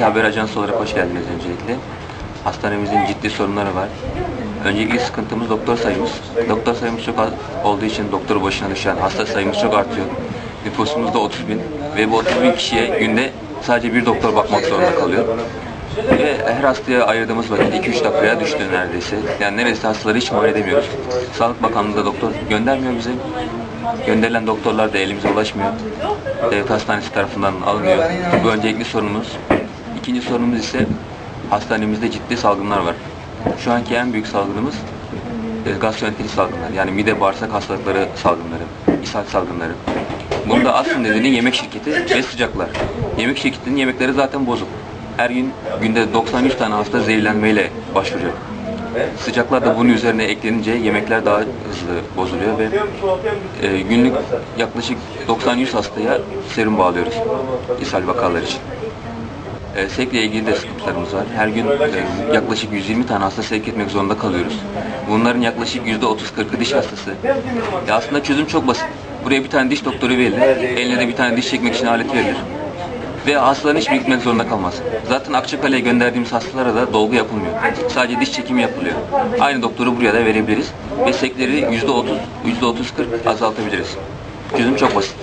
Zeki Haber Ajansı olarak hoş geldiniz öncelikle. Hastanemizin ciddi sorunları var. Öncelikle sıkıntımız doktor sayımız. Doktor sayımız çok az olduğu için doktor başına düşen hasta sayımız çok artıyor. Nüfusumuz da 30 bin ve bu 30 bin kişiye günde sadece bir doktor bakmak zorunda kalıyor. Ve her hastaya ayırdığımız vakit 2-3 dakikaya düştü neredeyse. Yani neredeyse hastaları hiç muayene edemiyoruz. Sağlık Bakanlığı da doktor göndermiyor bize. Gönderilen doktorlar da elimize ulaşmıyor. Devlet Hastanesi tarafından alınıyor. Bu öncelikli sorunumuz. İkinci sorunumuz ise hastanemizde ciddi salgınlar var. Şu anki en büyük salgınımız e, gastroenterit salgınları. Yani mide bağırsak hastalıkları salgınları, ishal salgınları. Bunun da asıl nedeni yemek şirketi ve sıcaklar. Yemek şirketinin yemekleri zaten bozuk. Her gün günde 93 tane hasta zehirlenmeyle başvuruyor. Sıcaklar da bunun üzerine eklenince yemekler daha hızlı bozuluyor ve e, günlük yaklaşık 90-100 hastaya serum bağlıyoruz ishal vakalar için. E, sevkle ilgili de sıkıntılarımız var. Her gün e, yaklaşık 120 tane hasta sevk etmek zorunda kalıyoruz. Bunların yaklaşık %30-40'ı diş hastası. Ya aslında çözüm çok basit. Buraya bir tane diş doktoru verilir. Eline de bir tane diş çekmek için alet verilir. Ve hastaların hiçbir gitmek zorunda kalmaz. Zaten Akçakale'ye gönderdiğimiz hastalara da dolgu yapılmıyor. Sadece diş çekimi yapılıyor. Aynı doktoru buraya da verebiliriz. Ve sekleri %30, %30-40 azaltabiliriz. Çözüm çok basit.